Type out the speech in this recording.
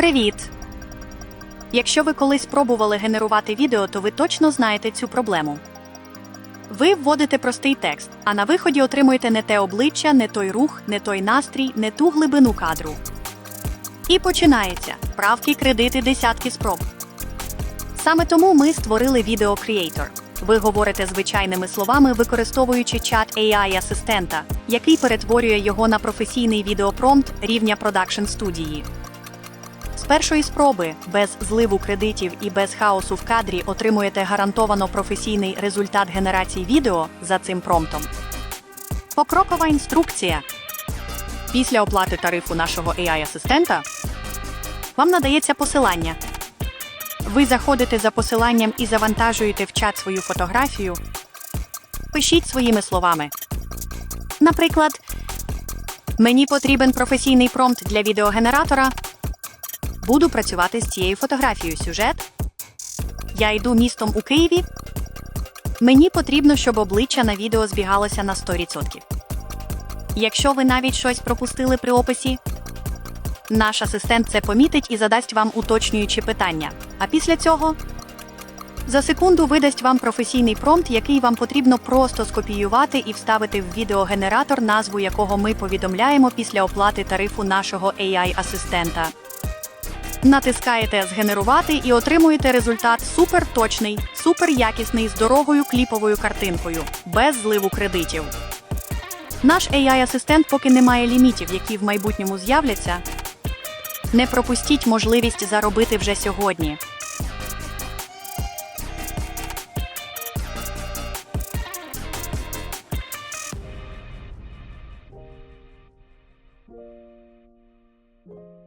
Привіт! Якщо ви колись пробували генерувати відео, то ви точно знаєте цю проблему. Ви вводите простий текст, а на виході отримуєте не те обличчя, не той рух, не той настрій, не ту глибину кадру. І починається правки, кредити, десятки спроб. Саме тому ми створили Video Creator. Ви говорите звичайними словами, використовуючи чат AI асистента, який перетворює його на професійний відеопромпт рівня продакшн студії. Першої спроби, без зливу кредитів і без хаосу в кадрі отримуєте гарантовано професійний результат генерації відео за цим промптом. Покрокова інструкція. Після оплати тарифу нашого AI-асистента вам надається посилання. Ви заходите за посиланням і завантажуєте в чат свою фотографію. Пишіть своїми словами. Наприклад, мені потрібен професійний промпт для відеогенератора. Буду працювати з цією фотографією. Сюжет. Я йду містом у Києві. Мені потрібно, щоб обличчя на відео збігалося на 100%. Якщо ви навіть щось пропустили при описі, наш асистент це помітить і задасть вам уточнюючі питання. А після цього за секунду видасть вам професійний промпт, який вам потрібно просто скопіювати і вставити в відеогенератор, назву якого ми повідомляємо після оплати тарифу нашого AI-асистента. Натискаєте Згенерувати і отримуєте результат суперточний, суперякісний з дорогою кліповою картинкою, без зливу кредитів. Наш AI-асистент поки не має лімітів, які в майбутньому з'являться. Не пропустіть можливість заробити вже сьогодні. You.